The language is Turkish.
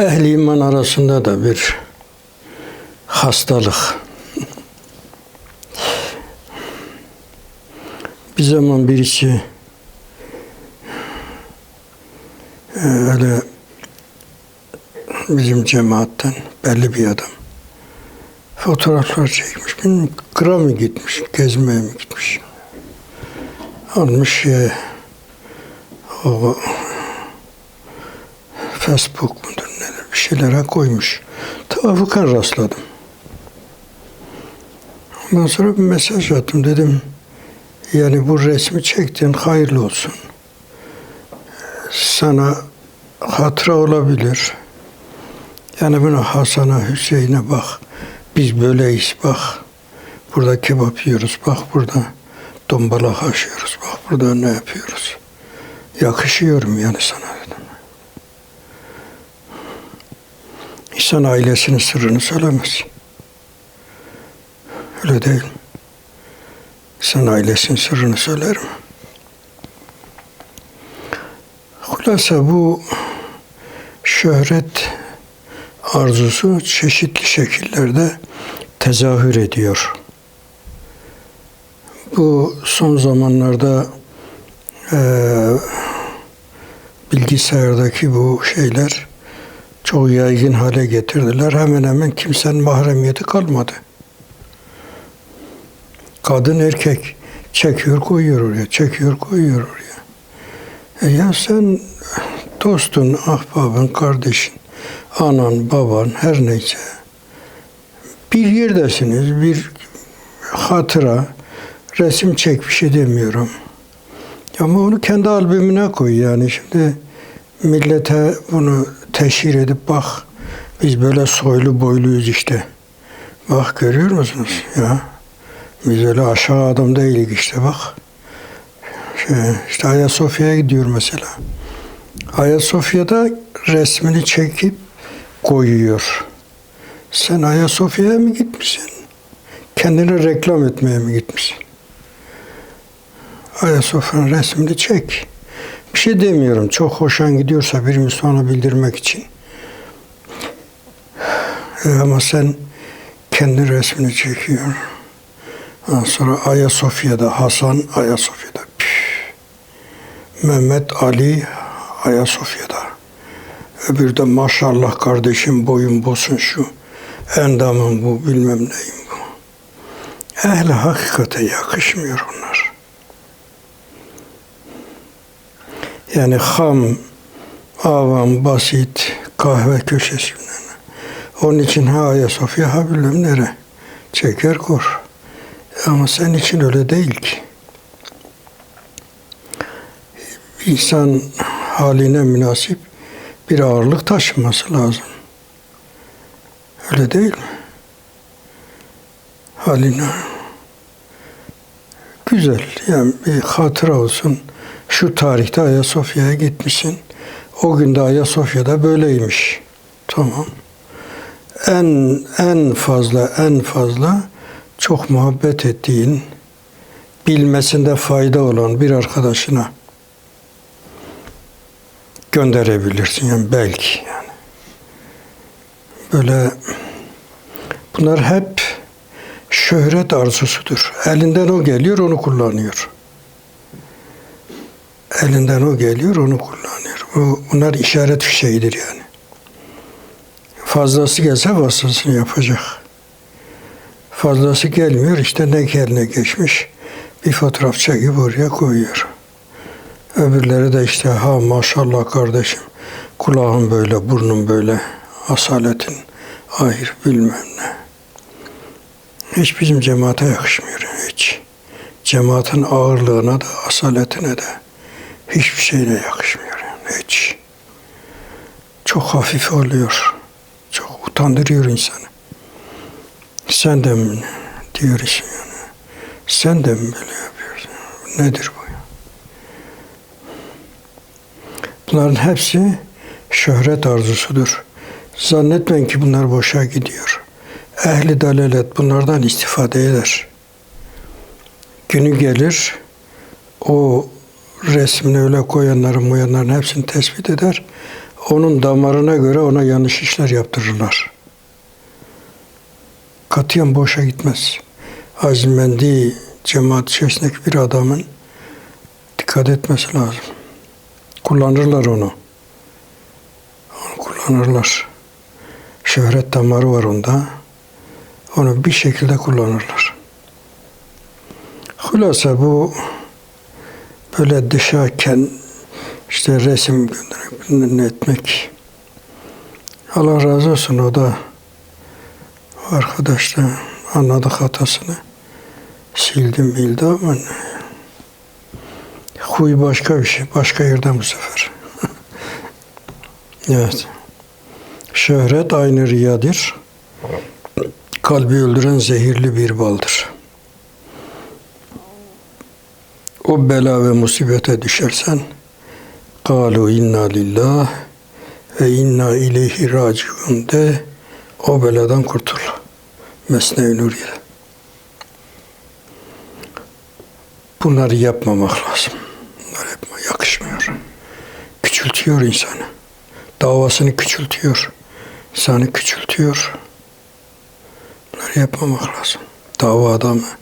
ehli iman arasında da bir hastalık. Bir zaman birisi e, öyle bizim cemaatten belli bir adam fotoğraflar çekmiş. Bilmiyorum, kıra mı gitmiş, gezmeye mi gitmiş? Almış e, o Facebook mudur şeylere koymuş. Tavafukan rastladım. Ondan sonra bir mesaj attım dedim. Yani bu resmi çektin hayırlı olsun. Sana hatıra olabilir. Yani bunu Hasan'a, Hüseyin'e bak. Biz böyleyiz bak. Burada kebap yiyoruz. Bak burada dombala haşlıyoruz. Bak burada ne yapıyoruz. Yakışıyorum yani sana İnsan ailesinin sırrını söylemez. Öyle değil? İnsan ailesinin sırrını söyler mi? Hulasa bu şöhret arzusu çeşitli şekillerde tezahür ediyor. Bu son zamanlarda eee bilgisayardaki bu şeyler çok yaygın hale getirdiler. Hemen hemen kimsenin mahremiyeti kalmadı. Kadın erkek çekiyor koyuyor oraya, çekiyor koyuyor oraya. E ya sen dostun, ahbabın, kardeşin, anan, baban her neyse bir yerdesiniz, bir hatıra, resim çek bir şey demiyorum. Ama onu kendi albümüne koy yani şimdi millete bunu teşhir edip bak biz böyle soylu boyluyuz işte. Bak görüyor musunuz ya? Biz öyle aşağı adam değilik işte bak. Şey, işte Ayasofya'ya gidiyor mesela. Ayasofya'da resmini çekip koyuyor. Sen Ayasofya'ya mı gitmişsin? Kendini reklam etmeye mi gitmişsin? Ayasofya'nın resmini çek. Bir şey demiyorum. Çok hoşan gidiyorsa bir Müslümana bildirmek için. E, ama sen kendi resmini çekiyor. Ondan sonra Ayasofya'da Hasan Ayasofya'da. Püf. Mehmet Ali Ayasofya'da. Öbürü de maşallah kardeşim boyun bosun şu. Endamın bu bilmem neyim bu. Ehli hakikate yakışmıyor onlar. Yani ham, avam, basit, kahve köşesinden. Onun için ha Ayasofya ha bilmem nere. Çeker kur. Ama sen için öyle değil ki. İnsan haline münasip bir ağırlık taşıması lazım. Öyle değil mi? Haline güzel. Yani bir hatıra olsun. Şu tarihte Ayasofya'ya gitmişsin. O günde Ayasofya'da böyleymiş. Tamam. En en fazla en fazla çok muhabbet ettiğin, bilmesinde fayda olan bir arkadaşına gönderebilirsin yani belki yani. Böyle bunlar hep şöhret arzusudur. Elinden o geliyor, onu kullanıyor. Elinden o geliyor, onu kullanıyor. Bu, bunlar işaret fişeğidir yani. Fazlası gelse fazlasını yapacak. Fazlası gelmiyor, işte ne eline geçmiş. Bir fotoğraf çekip oraya koyuyor. Öbürleri de işte ha maşallah kardeşim kulağın böyle, burnun böyle, asaletin ahir bilmem ne. Hiç bizim cemaate yakışmıyor hiç. Cemaatin ağırlığına da, asaletine de hiçbir şeyine yakışmıyor yani hiç. Çok hafif oluyor. Çok utandırıyor insanı. Sen de mi diyoruz yani. Sen de mi böyle yapıyorsun? Nedir bu? Bunların hepsi şöhret arzusudur. Zannetmeyin ki bunlar boşa gidiyor. Ehli dalalet bunlardan istifade eder. Günü gelir, o resmini öyle koyanların, muyanların hepsini tespit eder. onun damarına göre ona yanlış işler yaptırırlar. Katiyen boşa gitmez. Azimendi cemaat içerisindeki bir adamın dikkat etmesi lazım. Kullanırlar onu. Onu kullanırlar. Şöhret damarı var onda. Onu bir şekilde kullanırlar. Hulasa bu böyle dışarıken işte resim gönderip etmek. Allah razı olsun o da arkadaş da anladı hatasını. Sildim bildi ama huy başka bir şey. Başka yerden bu sefer. evet. Şöhret aynı riyadır. Kalbi öldüren zehirli bir baldır. O bela ve musibete düşersen Kalu inna lillah ve inna ileyhi raciun de o beladan kurtul. Mesne-i Nuriye. Bunları yapmamak lazım. Bunları yapma, yakışmıyor. Küçültüyor insanı. Davasını küçültüyor. İnsanı küçültüyor. Bunları yapmamak lazım. Dava adamı